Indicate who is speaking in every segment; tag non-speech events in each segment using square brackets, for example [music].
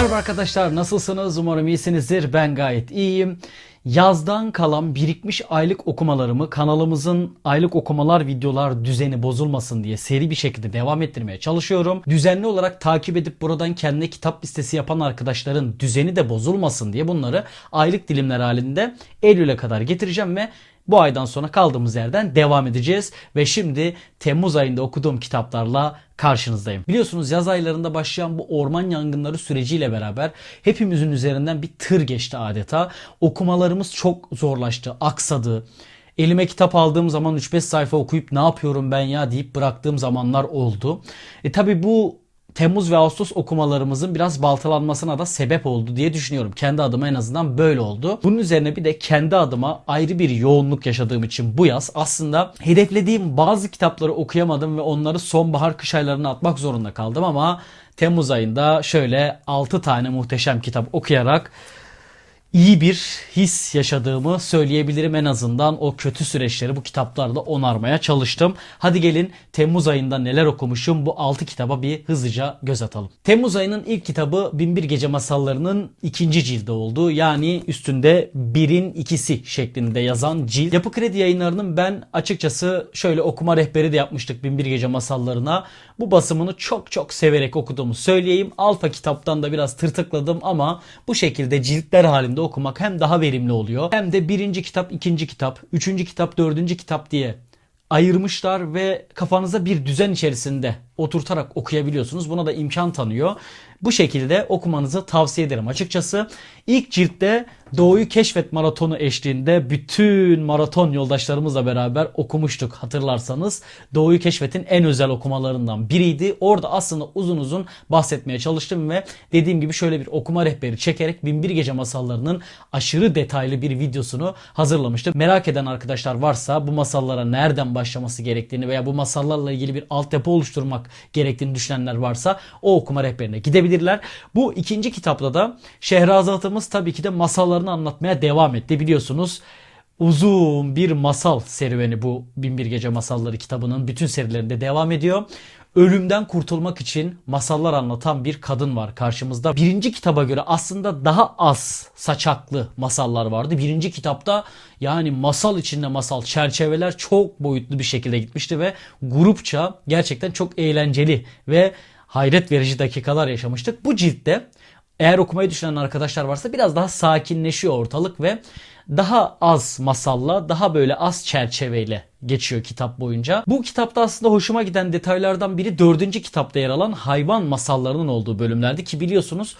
Speaker 1: Merhaba arkadaşlar nasılsınız? Umarım iyisinizdir. Ben gayet iyiyim. Yazdan kalan birikmiş aylık okumalarımı kanalımızın aylık okumalar videolar düzeni bozulmasın diye seri bir şekilde devam ettirmeye çalışıyorum. Düzenli olarak takip edip buradan kendine kitap listesi yapan arkadaşların düzeni de bozulmasın diye bunları aylık dilimler halinde Eylül'e kadar getireceğim ve bu aydan sonra kaldığımız yerden devam edeceğiz ve şimdi Temmuz ayında okuduğum kitaplarla karşınızdayım. Biliyorsunuz yaz aylarında başlayan bu orman yangınları süreciyle beraber hepimizin üzerinden bir tır geçti adeta. Okumalarımız çok zorlaştı, aksadı. Elime kitap aldığım zaman 3-5 sayfa okuyup ne yapıyorum ben ya deyip bıraktığım zamanlar oldu. E tabi bu Temmuz ve Ağustos okumalarımızın biraz baltalanmasına da sebep oldu diye düşünüyorum. Kendi adıma en azından böyle oldu. Bunun üzerine bir de kendi adıma ayrı bir yoğunluk yaşadığım için bu yaz aslında hedeflediğim bazı kitapları okuyamadım ve onları sonbahar kış aylarına atmak zorunda kaldım ama Temmuz ayında şöyle 6 tane muhteşem kitap okuyarak iyi bir his yaşadığımı söyleyebilirim en azından o kötü süreçleri bu kitaplarla onarmaya çalıştım. Hadi gelin Temmuz ayında neler okumuşum bu 6 kitaba bir hızlıca göz atalım. Temmuz ayının ilk kitabı Binbir Gece Masalları'nın ikinci cildi oldu. Yani üstünde birin ikisi şeklinde yazan cilt. Yapı Kredi yayınlarının ben açıkçası şöyle okuma rehberi de yapmıştık Binbir Gece Masalları'na. Bu basımını çok çok severek okuduğumu söyleyeyim. Alfa kitaptan da biraz tırtıkladım ama bu şekilde ciltler halinde okumak hem daha verimli oluyor hem de birinci kitap, ikinci kitap, üçüncü kitap, dördüncü kitap diye ayırmışlar ve kafanıza bir düzen içerisinde oturtarak okuyabiliyorsunuz. Buna da imkan tanıyor. Bu şekilde okumanızı tavsiye ederim açıkçası. İlk ciltte Doğu'yu Keşfet Maratonu eşliğinde bütün maraton yoldaşlarımızla beraber okumuştuk hatırlarsanız. Doğu'yu Keşfet'in en özel okumalarından biriydi. Orada aslında uzun uzun bahsetmeye çalıştım ve dediğim gibi şöyle bir okuma rehberi çekerek Binbir Gece masallarının aşırı detaylı bir videosunu hazırlamıştım. Merak eden arkadaşlar varsa bu masallara nereden başlaması gerektiğini veya bu masallarla ilgili bir altyapı oluşturmak gerektiğini düşünenler varsa o okuma rehberine gidebilirler. Bu ikinci kitapta da Şehrazatımız tabii ki de masallarını anlatmaya devam etti. Biliyorsunuz uzun bir masal serüveni bu Binbir Gece Masalları kitabının bütün serilerinde devam ediyor. Ölümden kurtulmak için masallar anlatan bir kadın var karşımızda. Birinci kitaba göre aslında daha az saçaklı masallar vardı. Birinci kitapta yani masal içinde masal çerçeveler çok boyutlu bir şekilde gitmişti ve grupça gerçekten çok eğlenceli ve hayret verici dakikalar yaşamıştık. Bu ciltte eğer okumayı düşünen arkadaşlar varsa biraz daha sakinleşiyor ortalık ve daha az masalla, daha böyle az çerçeveyle geçiyor kitap boyunca. Bu kitapta aslında hoşuma giden detaylardan biri dördüncü kitapta yer alan hayvan masallarının olduğu bölümlerdi ki biliyorsunuz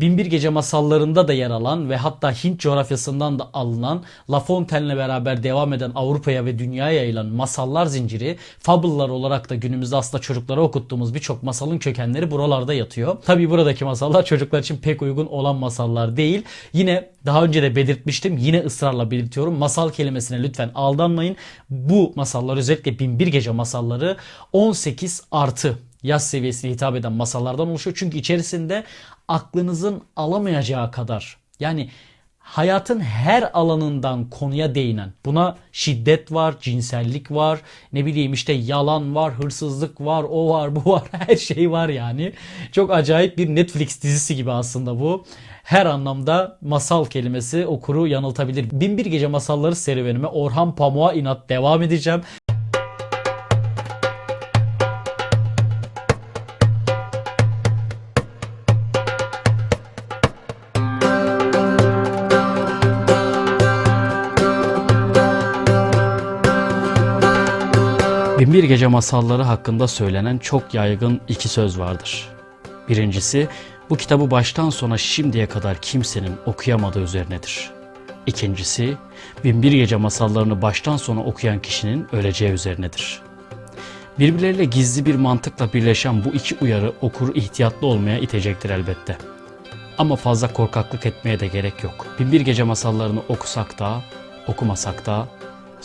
Speaker 1: Binbir Gece masallarında da yer alan ve hatta Hint coğrafyasından da alınan La Fontaine'le beraber devam eden Avrupa'ya ve dünyaya yayılan masallar zinciri fable'lar olarak da günümüzde aslında çocuklara okuttuğumuz birçok masalın kökenleri buralarda yatıyor. Tabi buradaki masallar [laughs] çocuklar için pek uygun olan masallar değil. Yine daha önce de belirtmiştim yine ısrarla belirtiyorum masal kelimesine lütfen aldanmayın. Bu masallar özellikle Binbir Gece masalları 18 artı yaz seviyesine hitap eden masallardan oluşuyor. Çünkü içerisinde aklınızın alamayacağı kadar yani hayatın her alanından konuya değinen buna şiddet var, cinsellik var, ne bileyim işte yalan var, hırsızlık var, o var, bu var, [laughs] her şey var yani. Çok acayip bir Netflix dizisi gibi aslında bu. Her anlamda masal kelimesi okuru yanıltabilir. Binbir Gece Masalları serüvenime Orhan Pamuk'a inat devam edeceğim. Binbir Gece masalları hakkında söylenen çok yaygın iki söz vardır. Birincisi, bu kitabı baştan sona şimdiye kadar kimsenin okuyamadığı üzerinedir. İkincisi, Binbir Gece masallarını baştan sona okuyan kişinin öleceği üzerinedir. Birbirleriyle gizli bir mantıkla birleşen bu iki uyarı okuru ihtiyatlı olmaya itecektir elbette. Ama fazla korkaklık etmeye de gerek yok. Binbir Gece masallarını okusak da, okumasak da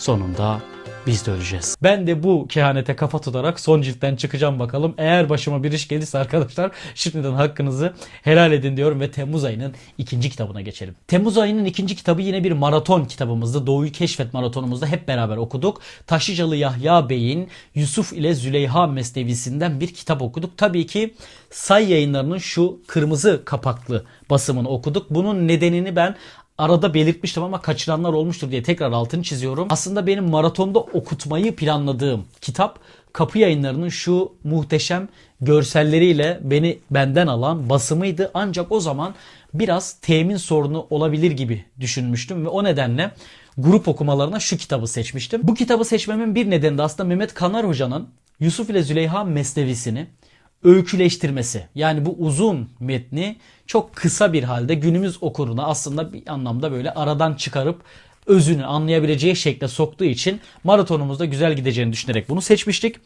Speaker 1: sonunda biz de öleceğiz. Ben de bu kehanete kafa tutarak son ciltten çıkacağım bakalım. Eğer başıma bir iş gelirse arkadaşlar şimdiden hakkınızı helal edin diyorum ve Temmuz ayının ikinci kitabına geçelim. Temmuz ayının ikinci kitabı yine bir maraton kitabımızdı. Doğu'yu keşfet maratonumuzda hep beraber okuduk. Taşlıcalı Yahya Bey'in Yusuf ile Züleyha Mesnevisinden bir kitap okuduk. Tabii ki Say yayınlarının şu kırmızı kapaklı basımını okuduk. Bunun nedenini ben arada belirtmiştim ama kaçıranlar olmuştur diye tekrar altını çiziyorum. Aslında benim maratonda okutmayı planladığım kitap Kapı Yayınları'nın şu muhteşem görselleriyle beni benden alan basımıydı. Ancak o zaman biraz temin sorunu olabilir gibi düşünmüştüm ve o nedenle grup okumalarına şu kitabı seçmiştim. Bu kitabı seçmemin bir nedeni de aslında Mehmet Kanar Hoca'nın Yusuf ile Züleyha Mesnevisini öyküleştirmesi. Yani bu uzun metni çok kısa bir halde günümüz okuruna aslında bir anlamda böyle aradan çıkarıp özünü anlayabileceği şekle soktuğu için maratonumuzda güzel gideceğini düşünerek bunu seçmiştik.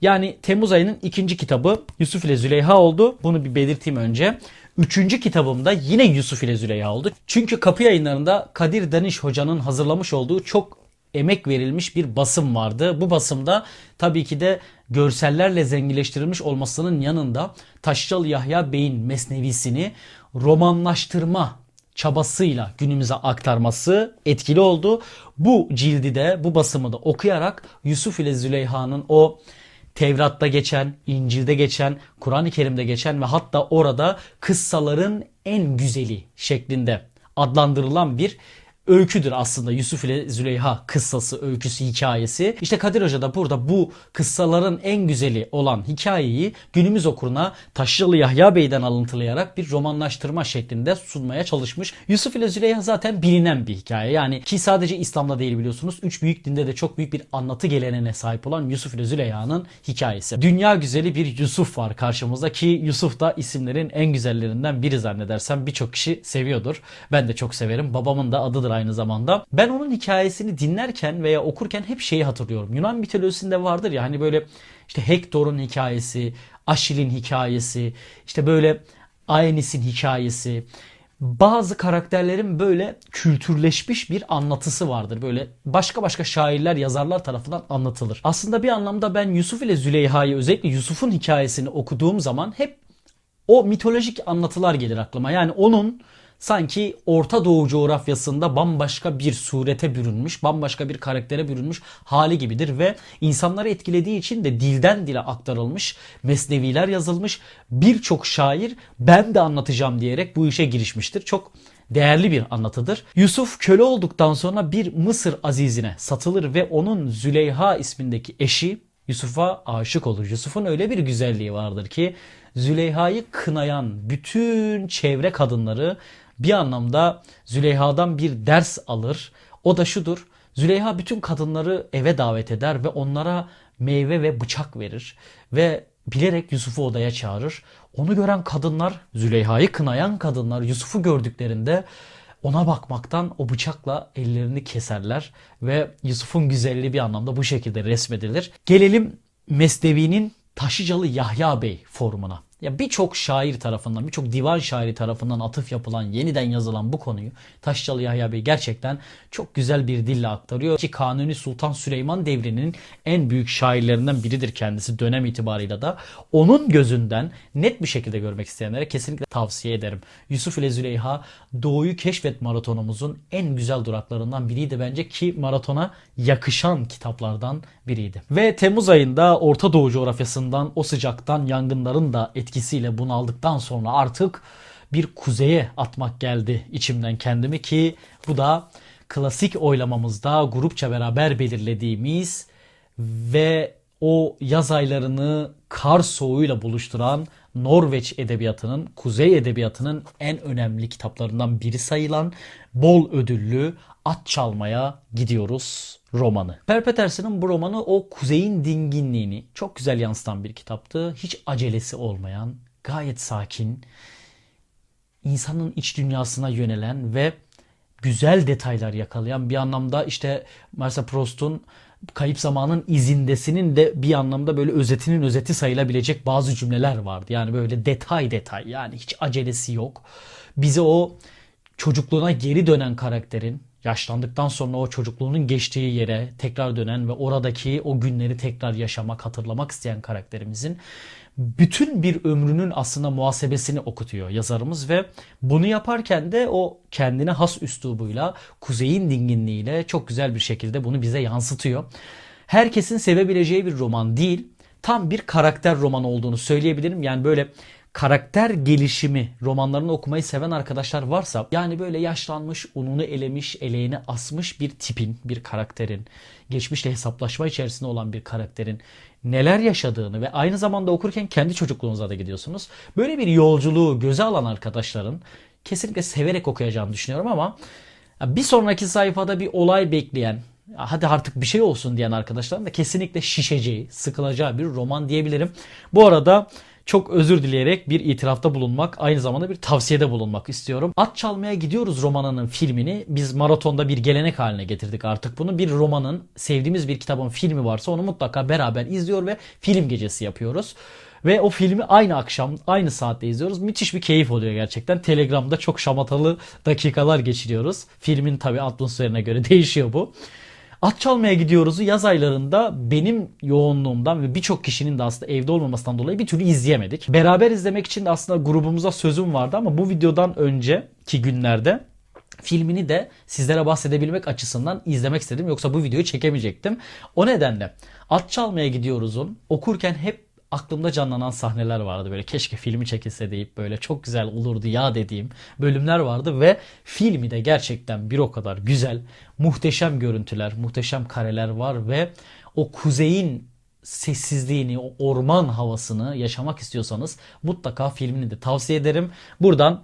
Speaker 1: Yani Temmuz ayının ikinci kitabı Yusuf ile Züleyha oldu. Bunu bir belirteyim önce. Üçüncü kitabımda yine Yusuf ile Züleyha oldu. Çünkü kapı yayınlarında Kadir Daniş hocanın hazırlamış olduğu çok emek verilmiş bir basım vardı. Bu basımda tabii ki de görsellerle zenginleştirilmiş olmasının yanında Taşralı Yahya Bey'in mesnevisini romanlaştırma çabasıyla günümüze aktarması etkili oldu. Bu cildi de bu basımı da okuyarak Yusuf ile Züleyha'nın o Tevrat'ta geçen, İncil'de geçen, Kur'an-ı Kerim'de geçen ve hatta orada kıssaların en güzeli şeklinde adlandırılan bir öyküdür aslında Yusuf ile Züleyha kıssası, öyküsü, hikayesi. İşte Kadir Hoca da burada bu kıssaların en güzeli olan hikayeyi günümüz okuruna Taşralı Yahya Bey'den alıntılayarak bir romanlaştırma şeklinde sunmaya çalışmış. Yusuf ile Züleyha zaten bilinen bir hikaye. Yani ki sadece İslam'da değil biliyorsunuz. Üç büyük dinde de çok büyük bir anlatı geleneğine sahip olan Yusuf ile Züleyha'nın hikayesi. Dünya güzeli bir Yusuf var karşımızda ki Yusuf da isimlerin en güzellerinden biri zannedersem birçok kişi seviyordur. Ben de çok severim. Babamın da adıdır aynı zamanda. Ben onun hikayesini dinlerken veya okurken hep şeyi hatırlıyorum. Yunan mitolojisinde vardır ya hani böyle işte Hektor'un hikayesi, Aşil'in hikayesi, işte böyle Aenis'in hikayesi. Bazı karakterlerin böyle kültürleşmiş bir anlatısı vardır. Böyle başka başka şairler, yazarlar tarafından anlatılır. Aslında bir anlamda ben Yusuf ile Züleyha'yı özellikle Yusuf'un hikayesini okuduğum zaman hep o mitolojik anlatılar gelir aklıma. Yani onun sanki Orta Doğu coğrafyasında bambaşka bir surete bürünmüş, bambaşka bir karaktere bürünmüş hali gibidir ve insanları etkilediği için de dilden dile aktarılmış, mesneviler yazılmış. Birçok şair ben de anlatacağım diyerek bu işe girişmiştir. Çok değerli bir anlatıdır. Yusuf köle olduktan sonra bir Mısır azizine satılır ve onun Züleyha ismindeki eşi Yusuf'a aşık olur. Yusuf'un öyle bir güzelliği vardır ki Züleyha'yı kınayan bütün çevre kadınları bir anlamda Züleyha'dan bir ders alır. O da şudur. Züleyha bütün kadınları eve davet eder ve onlara meyve ve bıçak verir. Ve bilerek Yusuf'u odaya çağırır. Onu gören kadınlar, Züleyha'yı kınayan kadınlar Yusuf'u gördüklerinde ona bakmaktan o bıçakla ellerini keserler ve Yusuf'un güzelliği bir anlamda bu şekilde resmedilir. Gelelim Mesnevi'nin Taşıcalı Yahya Bey formuna. Ya birçok şair tarafından, birçok divan şairi tarafından atıf yapılan, yeniden yazılan bu konuyu Taşçalı Yahya Bey gerçekten çok güzel bir dille aktarıyor. Ki Kanuni Sultan Süleyman devrinin en büyük şairlerinden biridir kendisi dönem itibarıyla da. Onun gözünden net bir şekilde görmek isteyenlere kesinlikle tavsiye ederim. Yusuf ile Züleyha Doğu'yu Keşfet maratonumuzun en güzel duraklarından biriydi bence ki maratona yakışan kitaplardan biriydi. Ve Temmuz ayında Orta Doğu coğrafyasından o sıcaktan yangınların da etkisiyle bunaldıktan sonra artık bir kuzeye atmak geldi içimden kendimi ki bu da klasik oylamamızda grupça beraber belirlediğimiz ve o yaz aylarını kar soğuğuyla buluşturan Norveç edebiyatının, kuzey edebiyatının en önemli kitaplarından biri sayılan bol ödüllü At Çalmaya Gidiyoruz romanı. Per Petersen'ın bu romanı o kuzeyin dinginliğini çok güzel yansıtan bir kitaptı. Hiç acelesi olmayan, gayet sakin, insanın iç dünyasına yönelen ve güzel detaylar yakalayan bir anlamda işte Marcel Proust'un Kayıp Zamanın izindesinin de bir anlamda böyle özetinin özeti sayılabilecek bazı cümleler vardı. Yani böyle detay detay yani hiç acelesi yok. Bize o çocukluğuna geri dönen karakterin yaşlandıktan sonra o çocukluğunun geçtiği yere tekrar dönen ve oradaki o günleri tekrar yaşamak, hatırlamak isteyen karakterimizin bütün bir ömrünün aslında muhasebesini okutuyor yazarımız ve bunu yaparken de o kendine has üslubuyla, kuzeyin dinginliğiyle çok güzel bir şekilde bunu bize yansıtıyor. Herkesin sevebileceği bir roman değil, tam bir karakter romanı olduğunu söyleyebilirim. Yani böyle karakter gelişimi romanlarını okumayı seven arkadaşlar varsa yani böyle yaşlanmış, ununu elemiş, eleğini asmış bir tipin, bir karakterin, geçmişle hesaplaşma içerisinde olan bir karakterin neler yaşadığını ve aynı zamanda okurken kendi çocukluğunuza da gidiyorsunuz. Böyle bir yolculuğu göze alan arkadaşların kesinlikle severek okuyacağını düşünüyorum ama bir sonraki sayfada bir olay bekleyen, hadi artık bir şey olsun diyen arkadaşların da kesinlikle şişeceği, sıkılacağı bir roman diyebilirim. Bu arada çok özür dileyerek bir itirafta bulunmak, aynı zamanda bir tavsiyede bulunmak istiyorum. At Çalmaya Gidiyoruz romanının filmini biz maratonda bir gelenek haline getirdik artık bunu. Bir romanın, sevdiğimiz bir kitabın filmi varsa onu mutlaka beraber izliyor ve film gecesi yapıyoruz. Ve o filmi aynı akşam, aynı saatte izliyoruz. Müthiş bir keyif oluyor gerçekten. Telegram'da çok şamatalı dakikalar geçiriyoruz. Filmin tabi atmosferine göre [laughs] değişiyor bu. At çalmaya gidiyoruz'u yaz aylarında benim yoğunluğumdan ve birçok kişinin de aslında evde olmamasından dolayı bir türlü izleyemedik. Beraber izlemek için de aslında grubumuza sözüm vardı ama bu videodan önceki günlerde filmini de sizlere bahsedebilmek açısından izlemek istedim. Yoksa bu videoyu çekemeyecektim. O nedenle At Çalmaya Gidiyoruz'un okurken hep aklımda canlanan sahneler vardı. Böyle keşke filmi çekilse deyip böyle çok güzel olurdu ya dediğim bölümler vardı ve filmi de gerçekten bir o kadar güzel, muhteşem görüntüler, muhteşem kareler var ve o kuzeyin sessizliğini, o orman havasını yaşamak istiyorsanız mutlaka filmini de tavsiye ederim. Buradan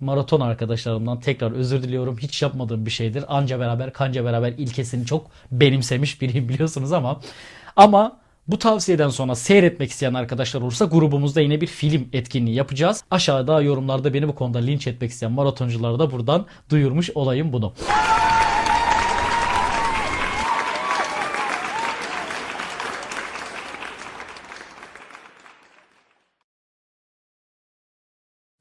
Speaker 1: maraton arkadaşlarımdan tekrar özür diliyorum. Hiç yapmadığım bir şeydir. Anca beraber kanca beraber ilkesini çok benimsemiş biriyim biliyorsunuz ama ama bu tavsiyeden sonra seyretmek isteyen arkadaşlar olursa grubumuzda yine bir film etkinliği yapacağız. Aşağıda yorumlarda beni bu konuda linç etmek isteyen maratonculara da buradan duyurmuş olayım bunu.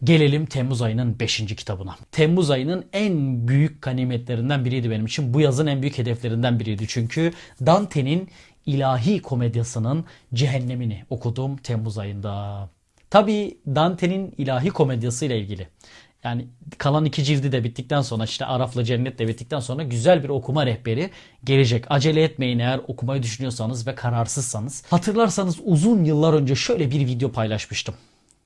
Speaker 1: Gelelim Temmuz ayının 5. kitabına. Temmuz ayının en büyük ganimetlerinden biriydi benim için. Bu yazın en büyük hedeflerinden biriydi. Çünkü Dante'nin ilahi komedyasının cehennemini okudum Temmuz ayında. Tabi Dante'nin ilahi komedyası ile ilgili. Yani kalan iki cildi de bittikten sonra işte Araf'la Cennet de bittikten sonra güzel bir okuma rehberi gelecek. Acele etmeyin eğer okumayı düşünüyorsanız ve kararsızsanız. Hatırlarsanız uzun yıllar önce şöyle bir video paylaşmıştım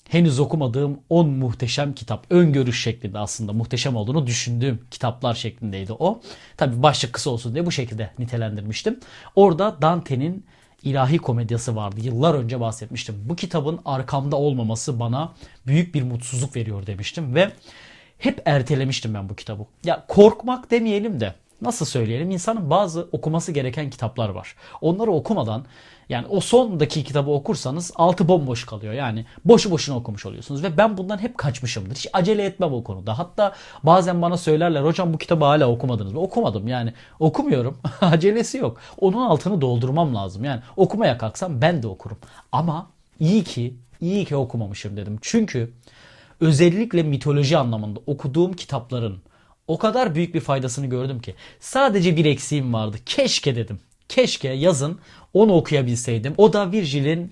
Speaker 1: henüz okumadığım 10 muhteşem kitap. Öngörüş şeklinde aslında muhteşem olduğunu düşündüğüm kitaplar şeklindeydi o. Tabi başlık kısa olsun diye bu şekilde nitelendirmiştim. Orada Dante'nin ilahi komedyası vardı. Yıllar önce bahsetmiştim. Bu kitabın arkamda olmaması bana büyük bir mutsuzluk veriyor demiştim ve hep ertelemiştim ben bu kitabı. Ya korkmak demeyelim de nasıl söyleyelim insanın bazı okuması gereken kitaplar var. Onları okumadan yani o sondaki kitabı okursanız altı bomboş kalıyor. Yani boşu boşuna okumuş oluyorsunuz. Ve ben bundan hep kaçmışımdır. Hiç acele etmem o konuda. Hatta bazen bana söylerler hocam bu kitabı hala okumadınız mı? Okumadım yani. Okumuyorum. [laughs] Acelesi yok. Onun altını doldurmam lazım. Yani okumaya kalksam ben de okurum. Ama iyi ki iyi ki okumamışım dedim. Çünkü özellikle mitoloji anlamında okuduğum kitapların o kadar büyük bir faydasını gördüm ki. Sadece bir eksiğim vardı. Keşke dedim. Keşke yazın onu okuyabilseydim. O da Virgil'in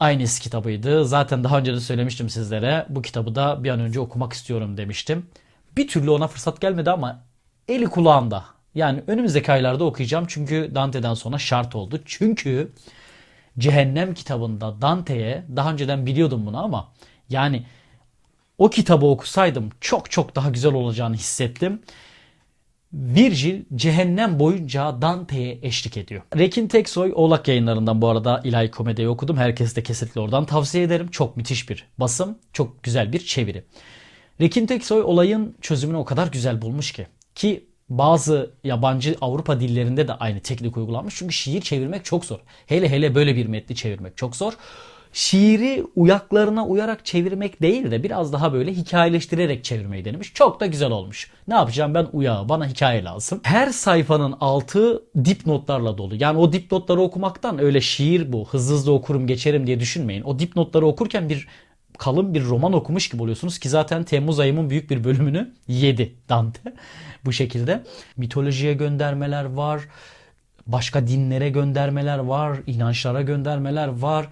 Speaker 1: Aynısı kitabıydı. Zaten daha önce de söylemiştim sizlere. Bu kitabı da bir an önce okumak istiyorum demiştim. Bir türlü ona fırsat gelmedi ama eli kulağında. Yani önümüzdeki aylarda okuyacağım. Çünkü Dante'den sonra şart oldu. Çünkü Cehennem kitabında Dante'ye daha önceden biliyordum bunu ama yani o kitabı okusaydım çok çok daha güzel olacağını hissettim. Virgil cehennem boyunca Dante'ye eşlik ediyor. Rekin Teksoy Oğlak yayınlarından bu arada ilahi komediyi okudum. Herkese de kesinlikle oradan tavsiye ederim. Çok müthiş bir basım. Çok güzel bir çeviri. Rekin Teksoy olayın çözümünü o kadar güzel bulmuş ki. Ki bazı yabancı Avrupa dillerinde de aynı teknik uygulanmış. Çünkü şiir çevirmek çok zor. Hele hele böyle bir metni çevirmek çok zor şiiri uyaklarına uyarak çevirmek değil de biraz daha böyle hikayeleştirerek çevirmeyi denemiş. Çok da güzel olmuş. Ne yapacağım ben uyağı bana hikaye lazım. Her sayfanın altı dipnotlarla dolu. Yani o dipnotları okumaktan öyle şiir bu hızlı hızlı okurum geçerim diye düşünmeyin. O dipnotları okurken bir kalın bir roman okumuş gibi oluyorsunuz ki zaten Temmuz ayımın büyük bir bölümünü yedi Dante [laughs] bu şekilde. Mitolojiye göndermeler var, başka dinlere göndermeler var, inançlara göndermeler var.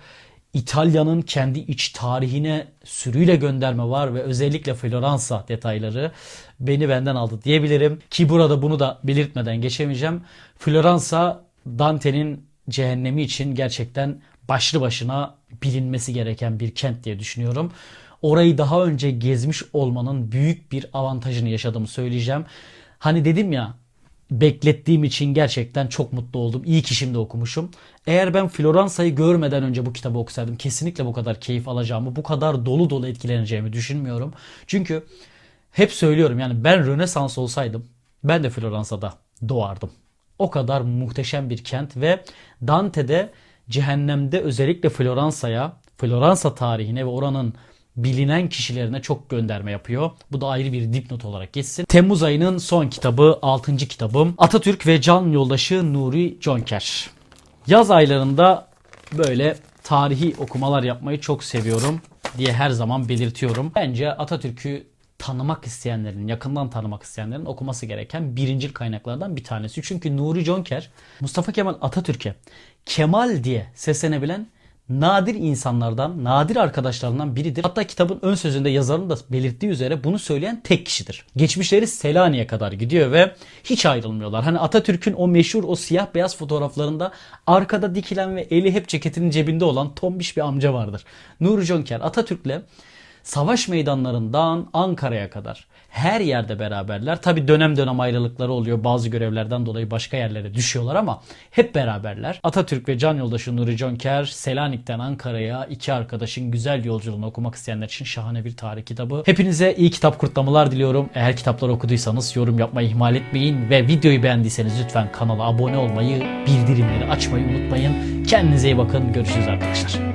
Speaker 1: İtalya'nın kendi iç tarihine sürüyle gönderme var ve özellikle Floransa detayları beni benden aldı diyebilirim. Ki burada bunu da belirtmeden geçemeyeceğim. Floransa Dante'nin cehennemi için gerçekten başlı başına bilinmesi gereken bir kent diye düşünüyorum. Orayı daha önce gezmiş olmanın büyük bir avantajını yaşadığımı söyleyeceğim. Hani dedim ya beklettiğim için gerçekten çok mutlu oldum. İyi ki şimdi okumuşum. Eğer ben Floransa'yı görmeden önce bu kitabı okusaydım kesinlikle bu kadar keyif alacağımı, bu kadar dolu dolu etkileneceğimi düşünmüyorum. Çünkü hep söylüyorum yani ben Rönesans olsaydım ben de Floransa'da doğardım. O kadar muhteşem bir kent ve Dante'de cehennemde özellikle Floransa'ya, Floransa tarihine ve oranın bilinen kişilerine çok gönderme yapıyor. Bu da ayrı bir dipnot olarak geçsin. Temmuz ayının son kitabı, 6. kitabım. Atatürk ve Can Yoldaşı Nuri Jonker. Yaz aylarında böyle tarihi okumalar yapmayı çok seviyorum diye her zaman belirtiyorum. Bence Atatürk'ü tanımak isteyenlerin, yakından tanımak isteyenlerin okuması gereken birincil kaynaklardan bir tanesi. Çünkü Nuri Jonker, Mustafa Kemal Atatürk'e Kemal diye seslenebilen nadir insanlardan, nadir arkadaşlarından biridir. Hatta kitabın ön sözünde yazarın da belirttiği üzere bunu söyleyen tek kişidir. Geçmişleri Selanik'e kadar gidiyor ve hiç ayrılmıyorlar. Hani Atatürk'ün o meşhur o siyah beyaz fotoğraflarında arkada dikilen ve eli hep ceketinin cebinde olan tombiş bir amca vardır. Nuri Jonker Atatürk'le savaş meydanlarından Ankara'ya kadar her yerde beraberler. Tabi dönem dönem ayrılıkları oluyor. Bazı görevlerden dolayı başka yerlere düşüyorlar ama hep beraberler. Atatürk ve can yoldaşı Nuri Jonker Selanik'ten Ankara'ya iki arkadaşın güzel yolculuğunu okumak isteyenler için şahane bir tarih kitabı. Hepinize iyi kitap kurtlamalar diliyorum. Eğer kitapları okuduysanız yorum yapmayı ihmal etmeyin ve videoyu beğendiyseniz lütfen kanala abone olmayı, bildirimleri açmayı unutmayın. Kendinize iyi bakın. Görüşürüz arkadaşlar.